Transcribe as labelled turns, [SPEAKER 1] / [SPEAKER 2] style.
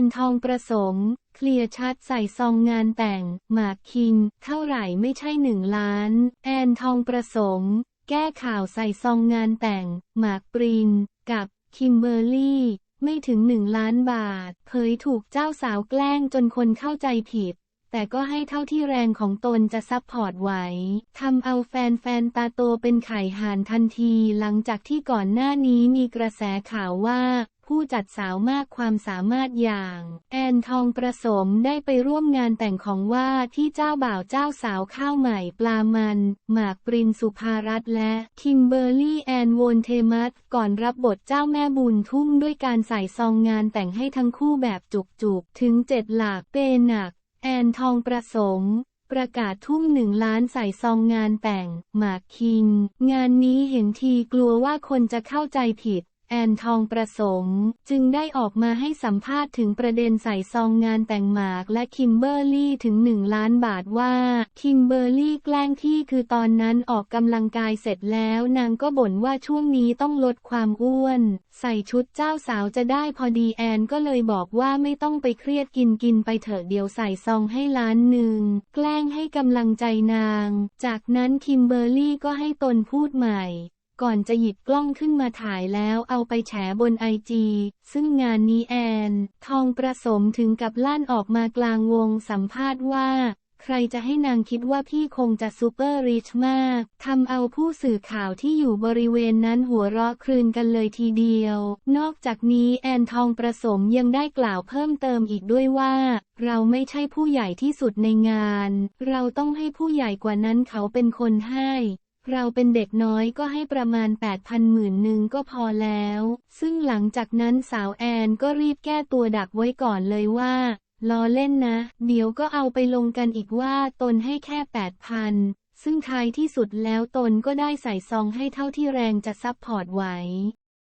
[SPEAKER 1] อนทองประสม เคลียร์ชัดใส่ซองงานแต่ง หมากคิง เท่าไหร่ไม่ใช่หนึ่งล้าน แอนทองประสม แก้ข่าวใส่ซองงานแต่ง หมากปริน กับ คิมเบอร์รี่ ไม่ถึงหนึ่งล้านบาท เผยถูกเจ้าสาวแกล้งจนคนเข้าใจผิด แต่ก็ให้เท่าที่แรงของตนจะซัพพอร์ตไหวทำเอาแฟนๆตาโตเป็นไข่ห่านทันทีหลังจากที่ก่อนหน้านี้มีกระแสข่าวว่า ผู้จัดสาวมากความสามารถอย่าง แอนทองประสมได้ไปร่วมงานแต่งของว่าที่เจ้าบ่าวเจ้าสาวข้าวใหม่ปลามัน หมากปรินสุภารัตน์และคิมเบอร์รี่แอนโวนเทมัสก่อนรับบทเจ้าแม่บุญทุ่มด้วยการใส่ซองงานแต่งให้ทั้งคู่แบบจุกๆ ถึงเจ็ดหลักเปย์หนัก แอนทองประสมประกาศทุ่มหนึ่งล้านใส่ซองงานแต่ง หมากคิง งานนี้เห็นทีกลัวว่าคนจะเข้าใจผิด แอนทองประสม จึงได้ออกมาให้สัมภาษณ์ถึงประเด็นใส่ซองงานแต่งหมากและคิมเบอร์รี่ถึงหนึ่งล้านบาทว่า คิมเบอร์รี่แกล้งที่คือตอนนั้นออกกำลังกายเสร็จแล้วนางก็บ่นว่าช่วงนี้ต้องลดความอ้วน ใส่ชุดเจ้าสาวจะได้พอดีแอนก็เลยบอกว่าไม่ต้องไปเครียดกินกินไปเถอะเดี๋ยวใส่ซองให้ล้านหนึ่ง แกล้งให้กำลังใจนาง จากนั้นคิมเบอร์รี่ก็ให้ตนพูดใหม่ ก่อนจะหยิบกล้องขึ้นมาถ่ายแล้วเอาไปแฉบนไอจีซึ่งงานนี้แอน ทองประสมถึงกับลั่นออกมากลางวงสัมภาษณ์ว่า ใครจะให้นางคิดว่าพี่คงจะซูเปอร์ริชมากทำเอาผู้สื่อข่าวที่อยู่บริเวณนั้นหัวเราะครืนกันเลยทีเดียว นอกจากนี้แอนทองประสมยังได้กล่าวเพิ่มเติมอีกด้วยว่าเราไม่ใช่ผู้ใหญ่ที่สุดในงาน เราต้องให้ผู้ใหญ่กว่านั้นเขาเป็นคนให้ เราเป็นเด็กน้อยก็ให้ประมาณ 8,000หมื่นหนึ่งก็พอแล้ว ซึ่งหลังจากนั้นสาวแอนก็รีบแก้ตัวดักไว้ก่อนเลยว่า ล้อเล่นนะ เดี๋ยวก็เอาไปลงกันอีกว่าตนให้แค่ 8,000 ซึ่งท้ายที่สุดแล้วตนก็ได้ใส่ซองให้เท่าที่แรงจะซับพอร์ตไหว